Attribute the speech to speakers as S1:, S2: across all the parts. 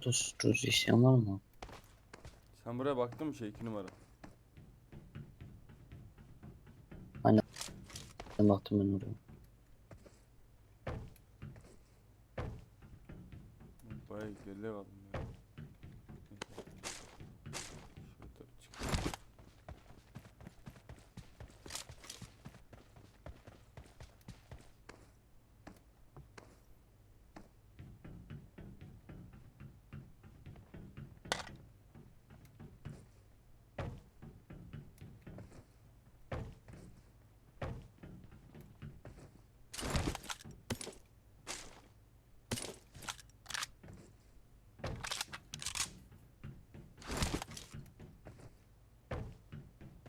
S1: Otostuz isteyen var mı?
S2: Sen buraya baktın mı şey 2 numara?
S1: Ben baktım ben oraya.
S2: Bayağı geride kaldım ya. Şurada bir çık.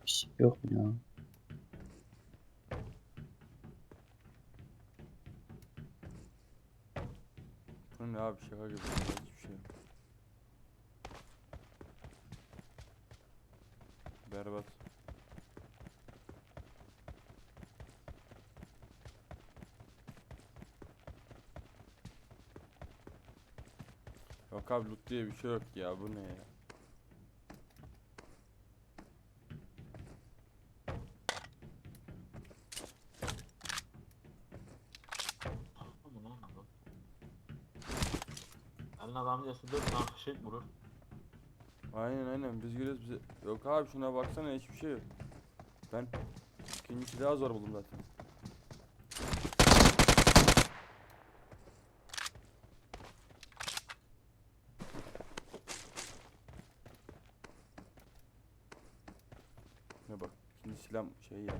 S1: Bir şey yok mu ya?
S2: Bu ne abi şaka gibi. Hiçbir şey. Berbat. Yok abi loot diye bir şey yok ya bu ne ya?
S3: Aman lan bu. Elin adamcası 4 tane fişek vurur.
S2: Aynen aynen biz gülüyoruz bize. Yok abi şuna baksana hiçbir şey yok. Ben ikincisi daha zor buldum zaten. Ne bak ikinci silah şey ya.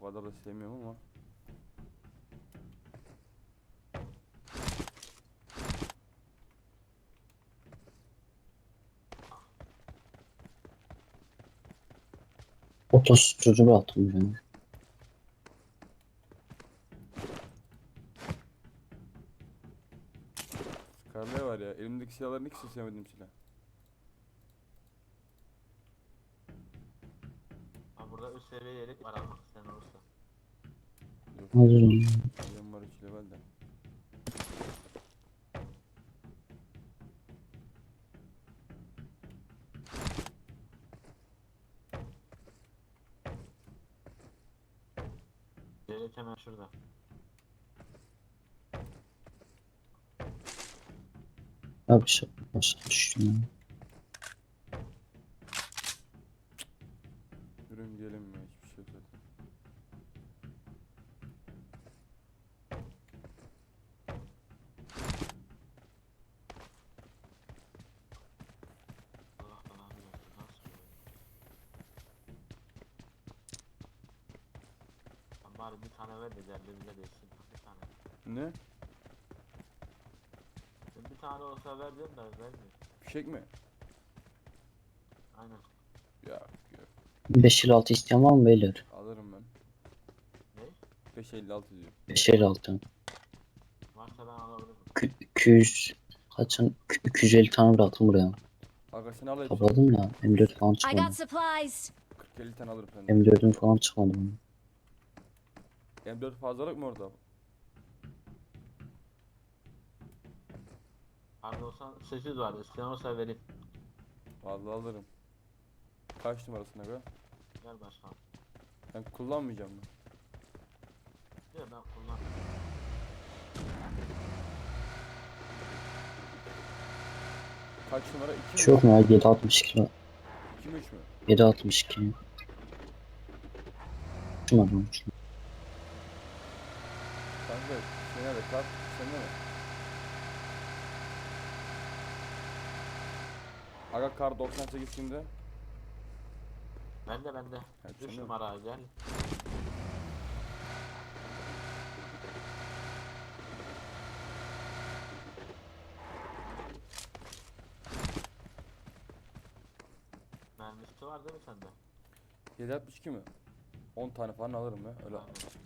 S2: O kadar da sevmiyorum ama.
S1: Otostozu bıraktım canım.
S2: Scarlet var ya elimdeki silahların ikisi sevmediğim silah.
S3: Ha burada üst seviye yelek var almak isteyen olursa.
S2: Yok.
S1: Alırım.
S2: Benim var 3 level de.
S3: Yelek hemen şurada.
S1: Bir şey başa düştüm ya.
S2: Yürüyün gelin ya hiçbir şey yok zaten.
S3: Allah belanı versin. Nasıl böyle? Bari bir tane ver de derdi bize değsin. Bir tane.
S2: Ne?
S3: Bir tane olsa ver diyorum da vermiyor.
S2: Fişek mi?
S3: Aynen.
S2: Ya yok.
S1: 5 6 isteyen var mı beyler?
S2: Alırım ben.
S3: Ne?
S2: 556 diyor.
S1: 5 6.
S3: Varsa ben alabilirim.
S1: 200 kaçın 250 tane bıraktım buraya.
S2: Aga sen al hepsini.
S1: Topladım da M4 falan
S4: I
S1: çıkmadı.
S4: got supplies.
S2: 40-50 tane alırım senden.
S1: M4'üm falan çıkmadı.
S2: M4 fazlalık mı orada?
S3: Abi olsan 8 vardı. İsteyen olsa vereyim.
S2: Vallahi alırım. Kaç numarasına aga?
S3: Gel başkan.
S2: Ben kullanmayacağım mı?
S3: Yok ben kullan.
S2: Kaç numara? 2 mi?
S1: Çok mu ya 762 lira.
S2: 2 mi 3 mü?
S1: 762. Çıkmadı mı?
S2: Kanka şey nerede? Kart sende mi? Aga kar 98 kimde?
S3: Bende bende.
S2: Evet,
S3: 3
S2: sende
S3: numara gel. Mermisi var değil mi sende?
S2: 762 mi? 10 tane falan alırım ya. Öyle
S3: Aynen.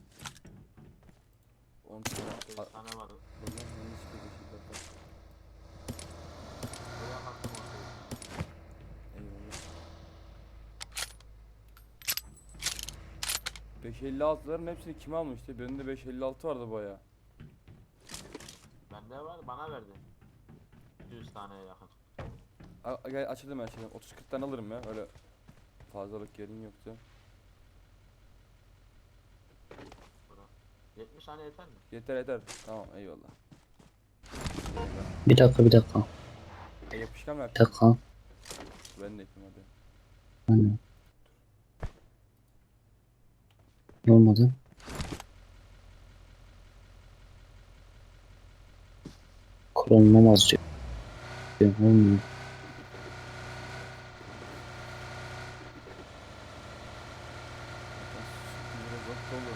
S2: 10 tane.
S3: Bir
S2: A-
S3: tane var.
S2: Buradan yanlış bir şey zaten.
S3: Buraya baktım ortaya.
S2: Eyvallah. 556'ların hepsini kim almıştı? Birinde 556 vardı baya.
S3: Bende var bana verdi. 200 taneye yakın.
S2: A- Gel açalım açalım. 30 40 tane alırım ya. Öyle fazlalık yerin yoktu.
S3: 70 tane yeter mi?
S2: Yeter yeter. Tamam eyvallah.
S1: Bir dakika bir dakika.
S2: E, yapışkan mı
S1: Bir
S2: yapayım?
S1: dakika.
S2: Ben de ekeyim hadi.
S1: Aynen. Ne olmadı? Kullanılamaz diyor. Diyor, Olmuyor.
S2: Biraz dolu.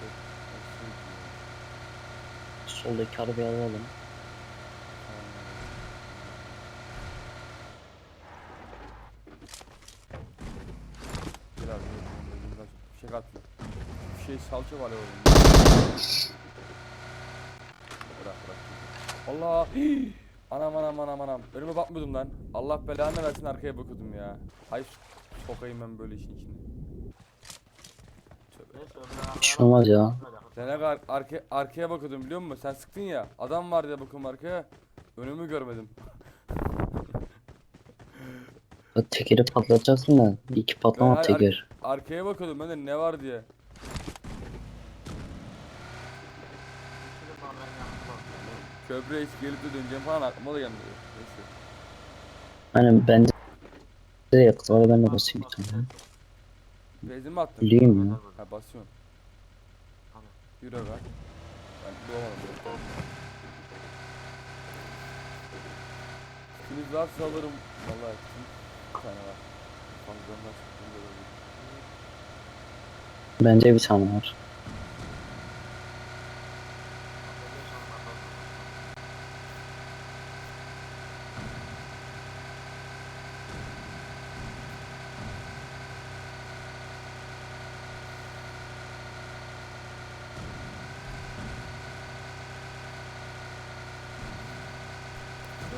S2: Çok aşırı iyi.
S1: Soldaki arabayı alalım.
S2: Biraz biraz bir şey katlı. Bir şey salça var ya orada. Bırak bırak. Allah! Anam anam anam anam. Önüme bakmıyordum lan. Allah belanı versin arkaya bakıyordum ya. Hay sokayım ben böyle işin içine. Tövbe.
S1: Bir şey olmaz ya.
S2: Sen arka, arkaya bakıyordum biliyor musun? Sen sıktın ya. Adam var diye bakıyorum arkaya. Önümü görmedim.
S1: Tekeri patlatacaksın da iki patlama
S2: Ben-
S1: teker.
S2: Arkaya bakıyordum ben de ne var diye. Köprüye hiç gelip de döneceğim falan aklıma da gelmedi. Neyse.
S1: Bende de yakıt var ben de basayım bir tane.
S2: Benzin mi attın?
S1: Bileyim ya.
S2: Ha basıyorum. Yürü aga. Ben bulamadım. İkiniz varsa alırım. Vallahi kim? Bir tane var. Fazladan da.
S1: Bende bir tane var.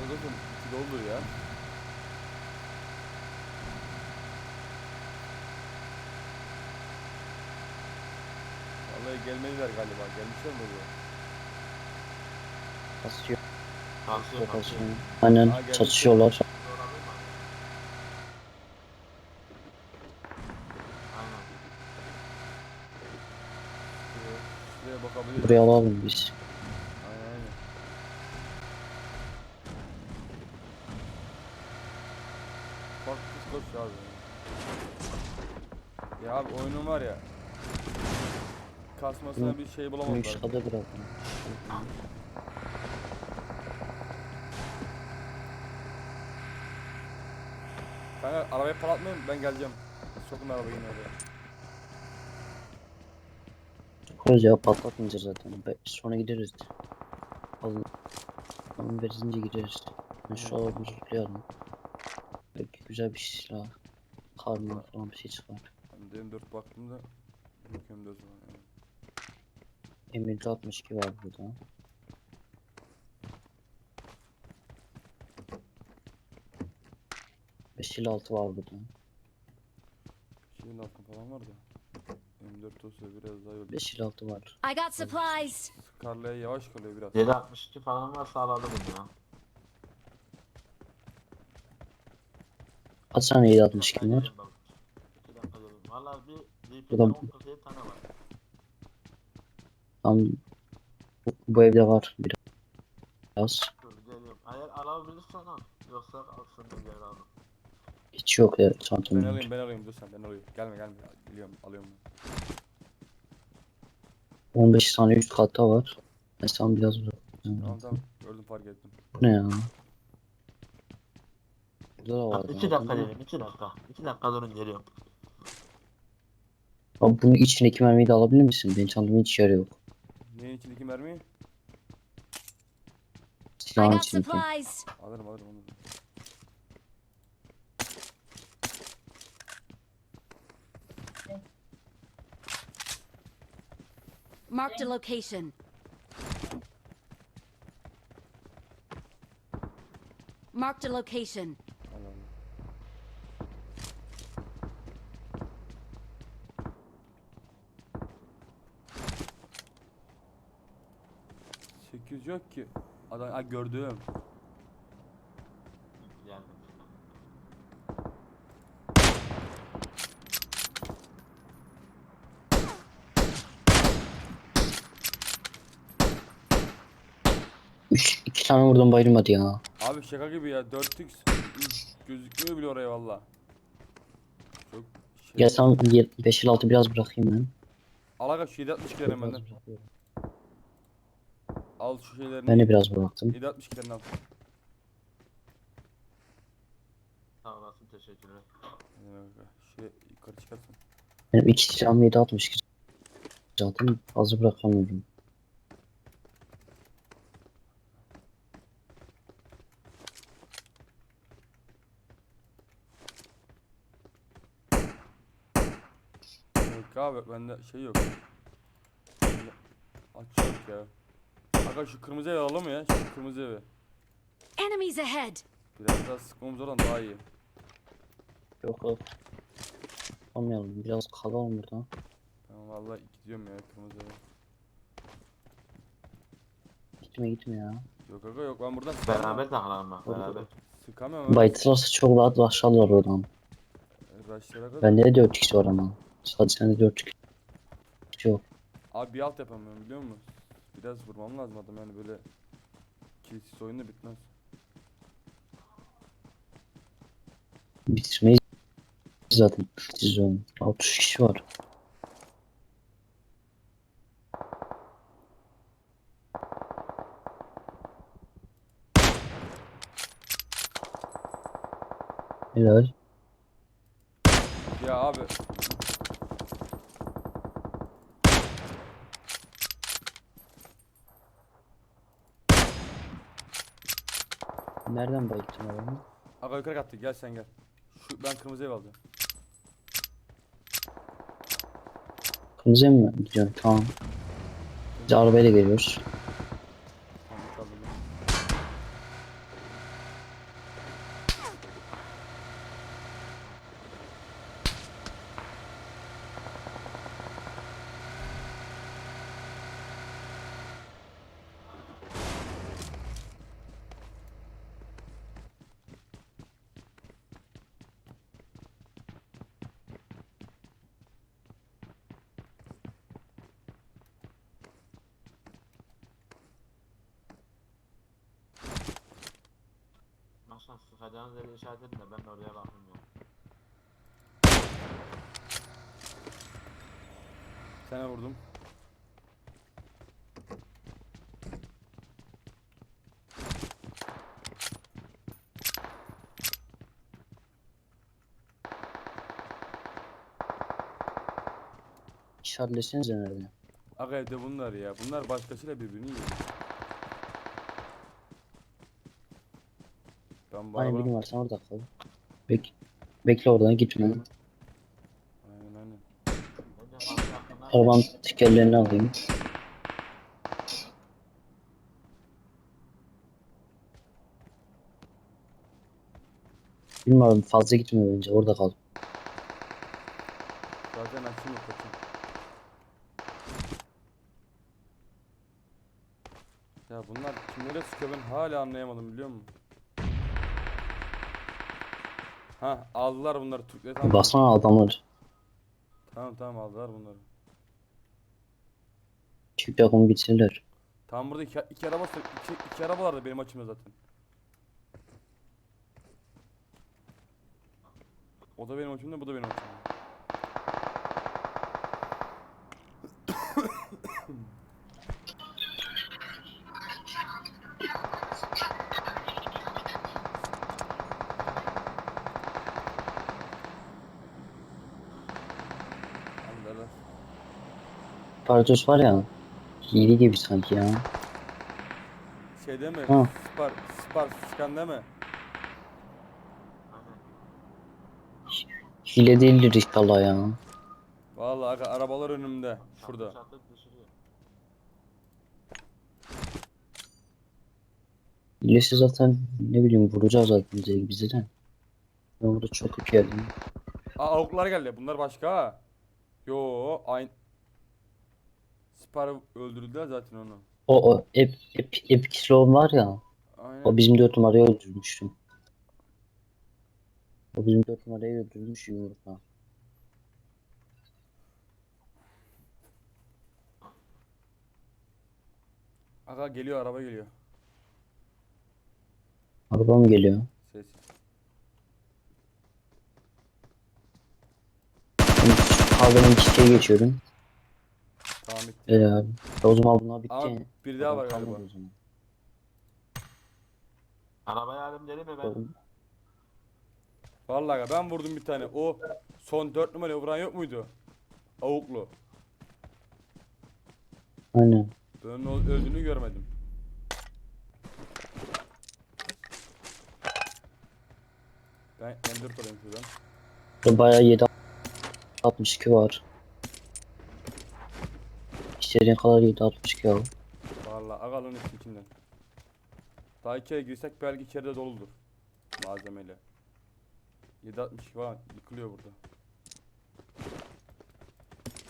S2: İki doldur ya. Vallahi gelmediler galiba. Gelmişler mi bu?
S1: Basıyor.
S3: Kalsıyor kalsıyor.
S1: basıyor. Aynen
S2: Aa,
S1: çatışıyorlar.
S3: Aynen.
S1: Buraya alalım biz.
S2: Aynen aynen. Bak kız koş ya abi. Ya abi oyunun var ya.
S1: Hı.
S2: bir şey
S1: Bunu
S2: bulamadılar.
S1: aşağıda bırakın.
S2: Kanka arabayı parlatmayın ben geleceğim. Sokun arabayı yine oraya.
S1: Koyuz ya zaten. Be- Sonra gideriz. Alın. Alın verince gideriz. Ben şu alanı zıplayalım. Belki güzel bir silah. Karma falan bir şey çıkar.
S2: Ben de M4 baktım da. Yok M4 var yani.
S1: M762 var burada. Beş ile altı var burada.
S2: Şeyin altın falan var da. M4 olsa biraz daha yol.
S1: 5 ile altı var.
S4: I got supplies.
S2: Scarlet'e yavaş kalıyor biraz.
S3: 762 falan varsa alalım ya.
S1: Kaç tane 762 var?
S3: 2 dakika gelin. Valla bir DP'de
S1: Ulan-
S3: 10 tane var.
S1: Tam bu, bu evde var biraz.
S3: Dur geliyorum. Eğer alabilirsen al. Yoksa alsın da geri al.
S1: Hiç yok ya
S2: Ben
S1: çantamda.
S2: alayım ben alayım dur sen ben alayım. Gelme gelme geliyorum alıyorum ben.
S1: 15 tane üst katta var. Ben sana biraz bırakacağım.
S2: Tamam tamam gördüm fark ettim.
S1: Bu ne ya? Burada da var.
S3: 2 dakika gelin 2 dakika. 2 dakika durun geliyorum.
S1: Abi bunun içindeki mermiyi de alabilir misin? Benim çantamda hiç yer yok.
S2: Neyin içindeki mermi?
S4: I
S1: Silahın
S4: got
S1: içindeki.
S4: supplies.
S2: Alırım alırım onu.
S4: Marked a location. Marked a location.
S2: Yok ki. Adam ha gördüm.
S3: Geldim.
S1: Üç, iki tane vurdum bayılmadı ya.
S2: Abi şaka gibi ya 4x gözükmüyor bile oraya valla. Çok şey.
S1: Gel sen 5 6 biraz bırakayım ben.
S2: Al aga şu 760 gidelim benden. Al şu şeylerini.
S1: Ben de biraz bıraktım.
S2: 760 gidelim al.
S3: Sağ olasın teşekkürler.
S2: Ne demek aga, Şey yukarı çıkarsın.
S1: Benim iki silahım 7 62 zaten fazla bırakamıyorum.
S2: Yok abi bende şey yok. Aç yok ya. Aga şu kırmızı evi alalım ya? Şu kırmızı evi.
S4: Enemies ahead!
S2: Biraz daha sıkmamız oradan daha iyi.
S1: Yok yok. Olmayalım biraz kalalım burada.
S2: Ben vallahi gidiyorum ya kırmızı eve.
S1: Gitme gitme ya.
S2: Yok aga yok ben buradan.
S3: Beraber takılalım bak beraber.
S2: Sıkamıyorum abi.
S1: Baytırası çok rahat başlarlar oradan.
S2: Rush'lara kadar.
S1: Bende de 4 kişi var ama. Sadece sende 4 kişi yok.
S2: Abi bir alt yapamıyorum biliyor musun? Biraz vurmam lazım adam yani böyle kilisiz oyunda bitmez.
S1: Bitirmeyiz zaten. Siz olun. 60 kişi var. Helal.
S2: Ya abi
S1: Nereden bayıldın adamı?
S2: aga yukarı kattı gel sen gel. Şu ben kırmızı ev alacağım.
S1: Kırmızıya mı gidiyorsun? Tamam. Biz arabayla geliyoruz.
S2: Tamam kaldım ben.
S3: Başkan sıkacağınız yeri işaret edin de ben de oraya bakayım ya.
S2: Sana vurdum.
S1: İşaretlesenize nerede?
S2: Aga evde bunlar ya. Bunlar başkasıyla birbirini yiyor. Ben
S1: Aynen bilim var sen orada kal. Bek bekle oradan gitme.
S2: Aynen aynen.
S1: Arabanın tekerlerini alayım. Bilmiyorum fazla gitme bence orada kal.
S2: Zaten açayım yok açayım. Ya bunlar kimlere sıkıyor ben hala anlayamadım biliyor musun? Ha aldılar bunları Türkleri tamam.
S1: Baksana adamlar.
S2: Tamam tamam aldılar bunları.
S1: Çift takımı bitirdiler.
S2: Tamam burada iki, iki araba iki, iki araba vardı benim açımda zaten. O da benim açımda bu da benim açımda.
S1: Partos var ya. Hile gibi sanki ya.
S2: Şey deme,
S1: Ha.
S2: Spar, Spar çıkan deme.
S1: Hile değildir inşallah ya.
S2: Vallahi aga, arabalar önümde,
S3: Şurada.
S1: Hilesi zaten ne bileyim vuracağız zaten bize, bize de. Ben burada çok kötü geldim.
S2: Aa avuklar geldi, bunlar başka ha. Yo, aynı. Spar öldürdüler zaten onu.
S1: O o ep ep ep kilo var ya.
S2: Aynen.
S1: O bizim dört numarayı öldürmüştüm. O bizim dört numarayı öldürmüş yumrukla.
S2: Aga geliyor araba geliyor.
S1: Araba mı geliyor?
S2: Ses.
S1: Kaldırım çiçeğe geçiyorum.
S2: Tamam bitti.
S1: Ee, abi. O zaman bunlar bitti.
S2: Ama bir daha var
S1: Kalmadı
S2: galiba.
S1: o zaman.
S3: Arabaya alayım dedim mi ben?
S1: Oğlum,
S2: Vallahi ben vurdum bir tane. O son 4 numaraya vuran yok muydu? Avuklu.
S1: Aynen.
S2: Ben onun öldüğünü görmedim. Ben M4 alayım şuradan.
S1: Burada bayağı 7 62 var. İstediğin kadar 7 62 al.
S2: Vallahi agalın üstü içinden. Daha içeri girsek belki içeride doludur. Malzemeyle. 762 falan yıkılıyor burada.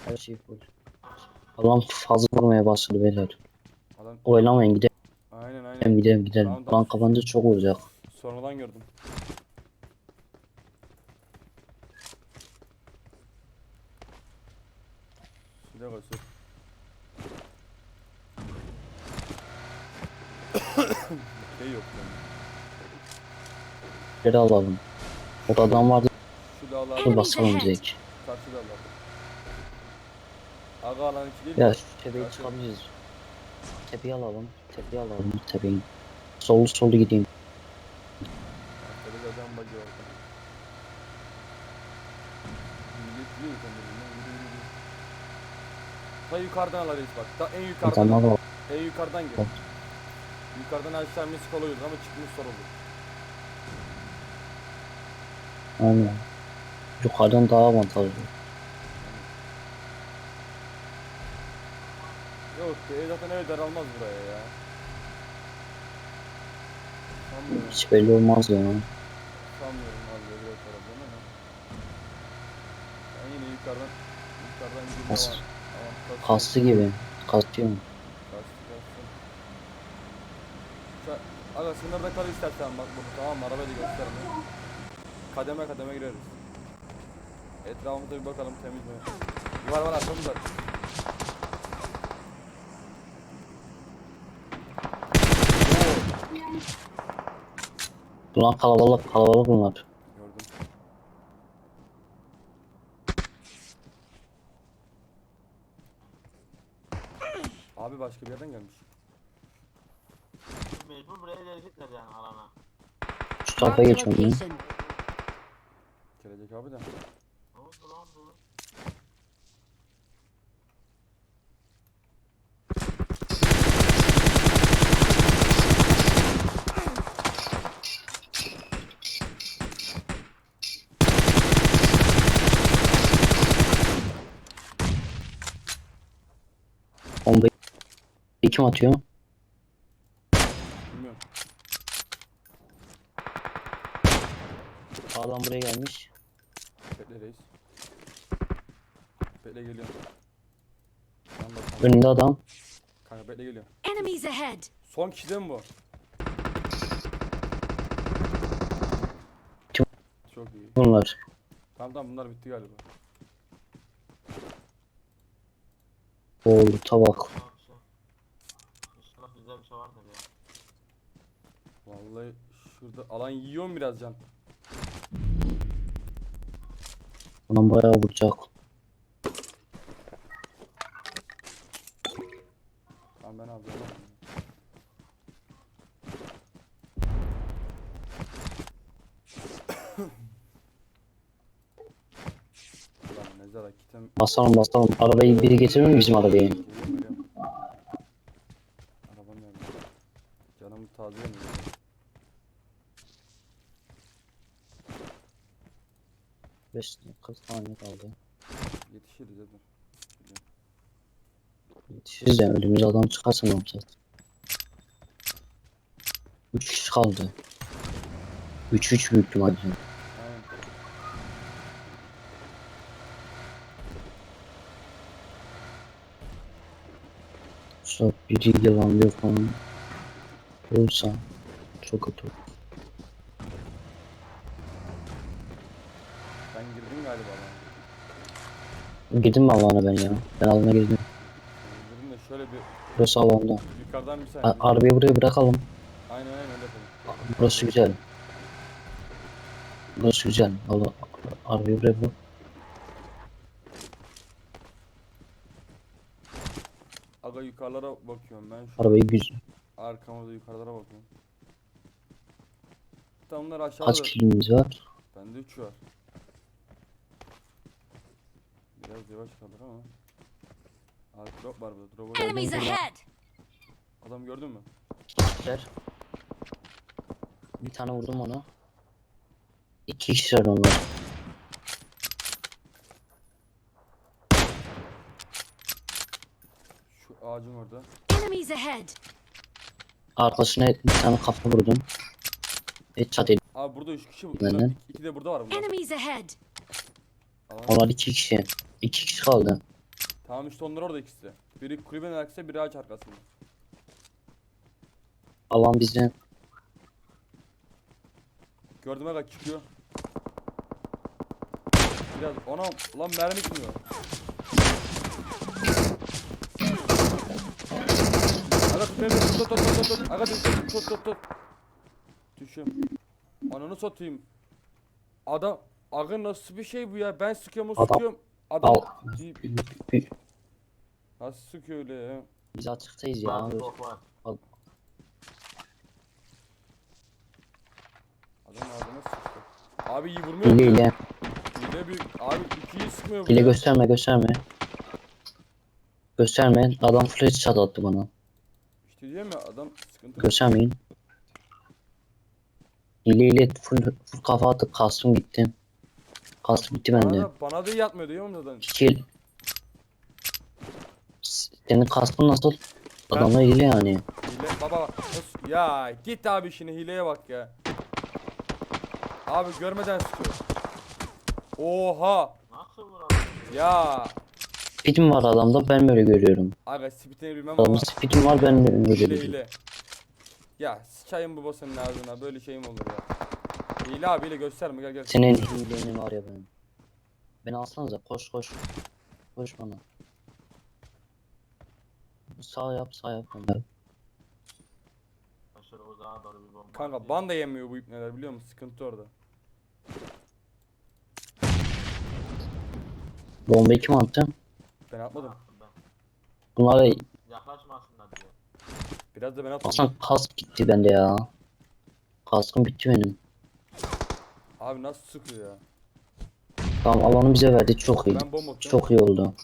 S1: Her şey full. Adam fazla vurmaya başladı beyler.
S2: Adam
S1: Oylamayın gidelim
S2: aynen aynen.
S1: gidelim gidelim.
S2: Tamam, tamam.
S1: Lan kapanınca çok olacak.
S2: Sonradan gördüm. Dakika sür. Şey yok yani.
S1: Geri alalım. Orada adam vardı.
S2: Şu dağlarda
S1: Dur basalım direkt.
S2: karşı dağlarda. Aga alan içi değil
S1: Ya
S2: mi?
S1: şu tepeyi
S2: Karşı-
S1: çıkabiliriz. Tepeyi alalım. Tepeyi alalım. Tepeyi. Solu solu gideyim.
S2: Arkada bacı var. Millet yürü, yürü, yürü. Ta yukarıdan alırız bak. Ta en yukarıdan.
S1: Adamlar var.
S2: En yukarıdan gel. Yukarıdan inmesi kolay olur ama çıkmış olur.
S1: Aynen. Yukarıdan daha avantajlı.
S2: Yok e, zaten ev daralmaz buraya ya. Sanmıyorum.
S1: Hiç belli olmaz ya.
S2: Sanmıyorum abi böyle tarafından ama. Ben yine yukarıdan yukarıdan girme
S1: Kas-
S2: kasıyor.
S1: Kastı gibi. Kastıyor mu?
S2: Aga sınırda kal istersen bak burada tamam mı? Arabayı da gösterme. Kademe kademe gireriz. Etrafımıza bir bakalım temiz mi? Var var arkamızda.
S1: Ulan kalabalık kalabalık bunlar.
S2: gördüm. Abi başka bir yerden gelmiş.
S3: Mecbur buraya gelecekler yani alana.
S1: Şu tarafa geçiyorum ben.
S2: Gelecek abi de.
S3: Ne oldu lan bu?
S1: Bombayı kim atıyor?
S2: Bilmiyorum.
S1: Adam buraya gelmiş.
S2: Bekle reis. Bekle geliyorum. Tamam bak tamam.
S1: Önünde adam.
S2: Kanka bekle geliyorum.
S4: Enemies ahead.
S2: Son kişi değil mi bu?
S1: Kim?
S2: Çok iyi.
S1: Bunlar.
S2: Tamam tamam bunlar bitti galiba.
S1: Oğlu tabak.
S3: Tamam bir. İnşallah bizde bir şey vardır ya.
S2: Vallahi şurada alan yiyorum biraz can.
S1: Adam bayağı vuracak.
S2: Tamam ben alacağım. Lan mezara kitem
S1: Basalım basalım. Arabayı biri getirir mi bizim arabayı? 5 40 saniye kaldı.
S2: Yetişiriz hadi.
S1: Yetişiriz de önümüze adam çıkarsa ne yapacağız? 3 kişi kaldı. 3 3 büyük ihtimalle. Stop biri yılanlıyor falan. Olsa çok kötü.
S2: Girdim
S1: mi alana ben ya? Ben alana girdim.
S2: Girdim de şöyle bir
S1: Burası alanda.
S2: yukarıdan bir
S1: A-
S2: saniye.
S1: arabayı buraya bırakalım.
S2: Aynen aynen öyle yapalım.
S1: Burası güzel. Burası güzel. Allah arabayı buraya bırak.
S2: Aga yukarılara bakıyorum ben şu
S1: Arabayı güzel.
S2: arkama da yukarılara bakıyorum. Tam bunlar aşağıda.
S1: Kaç kilimiz var?
S2: Bende 3 var. Yavaş kalır ama. Abi drop var burada. Drop'a
S4: Enemies ahead!
S2: Adam gördün mü?
S1: Kişiler. Bir tane vurdum ona. İki kişiler onlar.
S2: Şu ağacın orada.
S4: Enemies ahead!
S1: Arkasına bir tane kafa vurdum. E çat edin.
S2: Abi burada 3 kişi.
S1: Benden.
S2: Bunlar, iki de burada var bunlar.
S4: Enemies ahead!
S2: Alan-
S1: Onlar iki kişi. İki kişi kaldı.
S2: Tamam işte onlar orada ikisi. Biri kulübenin arkasında biri ağaç arkasında.
S1: Alan bizden.
S2: Gördüm aga çıkıyor. Biraz ona lan mermi gitmiyor. Aga tut beni tut tut tut tut tut. Aga tut tut tut tut tut. Düşüm. Ananı satayım. Adam Aga nasıl bir şey bu ya? Ben sıkıyorum o
S1: Adam-
S2: sıkıyorum. Adam
S1: Al. Bir-
S2: nasıl sıkıyor öyle ya?
S1: Biz açıktayız ya.
S2: Adam ağzına sıçtı. Abi iyi vurmuyor.
S1: Hile
S2: mu?
S1: hile.
S2: Bir abi ikiyi sıkmıyor bu
S1: Hile
S2: ya.
S1: gösterme gösterme. Gösterme. Adam flash shot attı bana.
S2: İşte diyorum ya adam sıkıntı.
S1: Göstermeyin. Hile hile full, full kafa attı. Kastım gitti. Kastım gitti
S2: Bana
S1: bende.
S2: da, bana da yatmıyor diyor mu zaten?
S1: Senin kastın nasıl? Adamlar hile yani.
S2: Hile baba bak. Nasıl- Ya git abi işine hileye bak ya. Abi görmeden sıkıyor. Oha.
S3: Nasıl vuralım?
S2: Ya.
S1: Speed'im var adamda ben böyle görüyorum.
S2: Aga spitini bilmem ama
S1: speed'im var ben böyle
S2: hile
S1: görüyorum.
S2: hile. Ya sıçayım babasının ağzına böyle şey mi olur ya? Hile abi hile gösterme gel gel.
S1: Senin hilenin var ya benim. Beni alsanıza koş koş. Koş bana. Sağ yap sağ yap.
S3: Ben şöyle uzağa doğru bir bomba
S2: Kanka ban da yemiyor bu ipneler biliyor musun? Sıkıntı orada.
S1: Bombayı kim attı?
S2: Ben atmadım.
S3: Ben.
S1: Bunlara
S3: Yaklaşmasınlar diye.
S2: Biraz da ben atmadım.
S1: Hasan kask gitti bende ya. Kaskım bitti benim.
S2: Abi nasıl sıkıyor ya?
S1: Tamam alanı bize verdi çok iyi.
S2: Ben bomba atıyorum.
S1: Çok iyi oldu.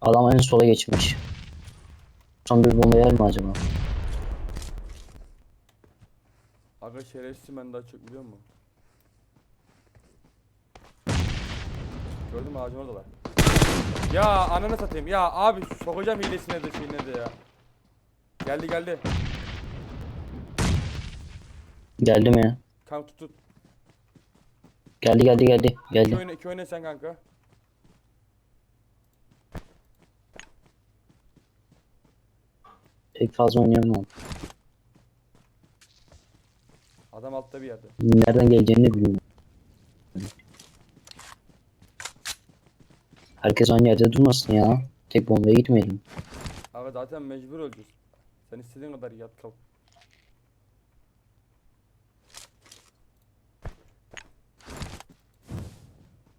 S1: Adam en sola geçmiş. Son bir bomba yer mi acaba?
S2: Aga şerefsiz ben daha çok biliyor musun? Gördün mü ağacın oradalar. Ya ananı satayım ya abi sokacağım hilesine de şeyine de ya. Geldi geldi.
S1: Geldi mi?
S2: Kanka tut tut.
S1: Geldi geldi geldi.
S2: İki
S1: Geldi.
S2: oyna, iki oyna sen kanka.
S1: Pek fazla oynayamam.
S2: Adam altta bir yerde.
S1: Nereden geleceğini bilmiyorum. Herkes aynı yerde durmasın ya. Tek bombaya gitmeyelim.
S2: Aga zaten mecbur öleceğiz. Sen istediğin kadar yat kalk.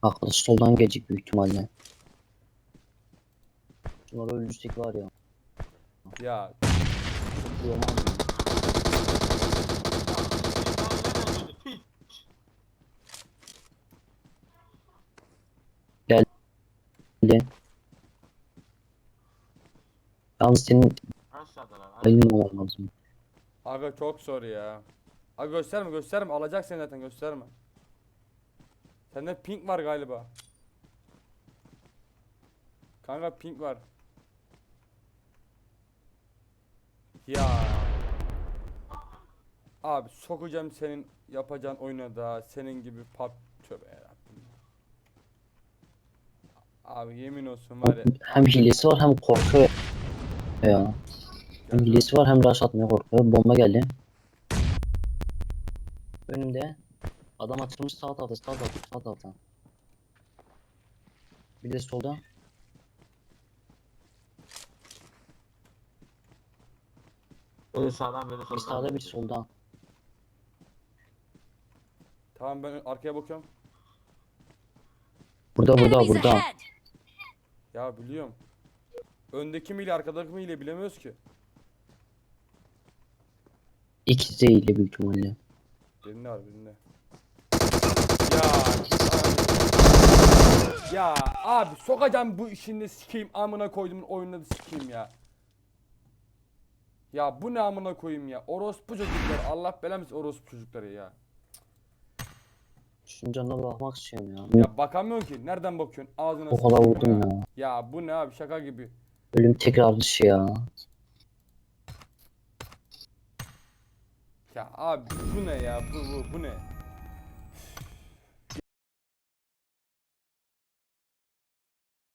S1: Arkadaş soldan gelecek büyük ihtimalle. Şunlara ölürsek var ya.
S2: Ya?
S1: Geldi. Yalnız senin
S3: Aşağıdalar.
S1: olmaz mı?
S2: aga çok zor ya. Aga gösterme gösterme alacak seni zaten gösterme. Sende pink var galiba. Kanka pink var. Ya. Abi sokacağım senin yapacağın oyuna da senin gibi pap tövbe yarabbim. Abi yemin olsun var ya.
S1: Hem hilesi var hem korkuyor. ya. Hem hilesi var hem rush atmaya korkuyor. Bomba geldi. Önümde. Adam atılmış sağ tarafta sağ tarafta sağ tarafta. Bir de solda.
S3: Biri sağdan biri
S1: Bir
S3: soldan.
S1: sağda bir solda.
S2: Tamam ben arkaya bakıyorum.
S1: Burada burada burada.
S2: Ya biliyorum. Öndeki mi ile arkadaki mi ile bilemiyoruz ki.
S1: İkisi ile büyük ihtimalle.
S2: Birinde var birinde. Ya abi. Ya abi sokacağım bu işini sikeyim amına koydum oyununu da sikeyim ya. Ya bu ne amına koyayım ya. Orospu çocuklar. Allah belamız orospu çocukları ya.
S1: Şunun canına bakmak istiyorum ya.
S2: Ya bakamıyorsun ki. Nereden bakıyorsun? Ağzına
S1: O kadar
S2: sıçayım
S1: vurdum ya.
S2: Ya bu ne abi şaka gibi.
S1: Ölüm tekrar dışı ya.
S2: Ya abi bu ne ya? Bu bu bu ne?